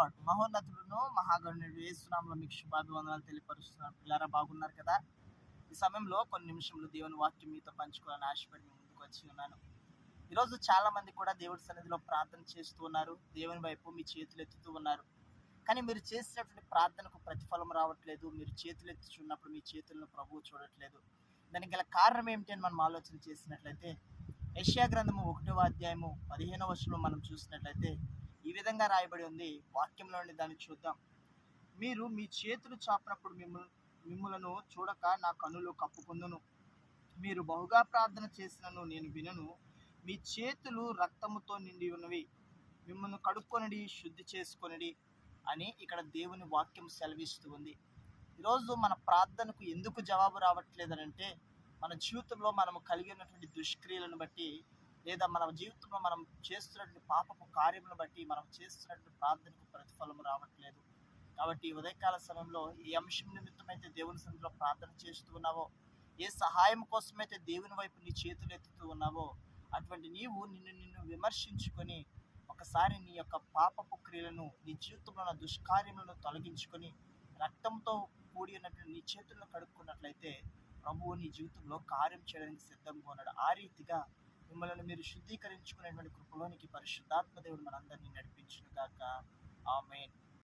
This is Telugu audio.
లాడ్ మహోన్నతుడును మహాగణుడు ఏసునామలో మీకు శుభాభివందనాలు తెలియపరుస్తున్నారు పిల్లరా బాగున్నారు కదా? ఈ సమయంలో కొన్ని నిమిషములు దేవుని వాక్యం మీతో పంచుకోవాలని ఆశపడి ముందుకు వచ్చి ఉన్నాను. ఈరోజు చాలా మంది కూడా దేవుడి సన్నిధిలో ప్రార్థన చేస్తూ ఉన్నారు. దేవుని వైపు మీ చేతులు ఎత్తుతూ ఉన్నారు. కానీ మీరు చేసినటువంటి ప్రార్థనకు ప్రతిఫలం రావట్లేదు. మీరు చేతులు ఎత్తుచున్నప్పుడు మీ చేతులను ప్రభువు చూడట్లేదు. దానికి గల కారణం ఏమిటి అని మనం ఆలోచన చేసినట్లయితే యష్యా గ్రంథము ఒకటవ అధ్యాయము పదిహేనవ వర్షంలో మనం చూసినట్లయితే ఈ విధంగా రాయబడి ఉంది. వాక్యంలోని దాన్ని చూద్దాం. మీరు మీ చేతులు చాపినప్పుడు మిమ్మల్ని మిమ్ములను చూడక నా కనులు కప్పుకుందును. మీరు బహుగా ప్రార్థన చేసినను నేను వినను. మీ చేతులు రక్తముతో నిండి ఉన్నవి. మిమ్మల్ని కడుక్కొనడి శుద్ధి చేసుకొనడి అని ఇక్కడ దేవుని వాక్యం సెలవిస్తూ ఉంది. ఈరోజు మన ప్రార్థనకు ఎందుకు జవాబు రావట్లేదనంటే మన జీవితంలో మనం కలిగి ఉన్నటువంటి దుష్క్రియలను బట్టి లేదా మన జీవితంలో మనం చేస్తున్నటువంటి పాపపు కార్యములను బట్టి మనం చేస్తున్నటువంటి ప్రార్థనకు ప్రతిఫలం రావట్లేదు. కాబట్టి ఉదయకాల సమయంలో ఏ అంశం నిమిత్తమైతే దేవుని సన్నిధిలో ప్రార్థన చేస్తూ ఉన్నావో ఏ సహాయం కోసమైతే దేవుని వైపు నీ చేతులు ఎత్తుతూ ఉన్నావో అటువంటి నీవు నిన్ను నిన్ను విమర్శించుకొని ఒకసారి నీ యొక్క పాపపు క్రియలను నీ జీవితంలో ఉన్న దుష్కార్యములను తొలగించుకొని రక్తంతో కూడి ఉన్నటువంటి నీ చేతులను కడుక్కున్నట్లయితే ప్రభువు నీ జీవితంలో కార్యం చేయడానికి సిద్ధంగా ఉన్నాడు. ఆ రీతిగా మిమ్మల్ని మీరు శుద్ధీకరించుకునేటువంటి కృపలోనికి పరిశుద్ధాత్మ దేవుడు మనందరినీ నడిపించును గాక. ఆమెన్.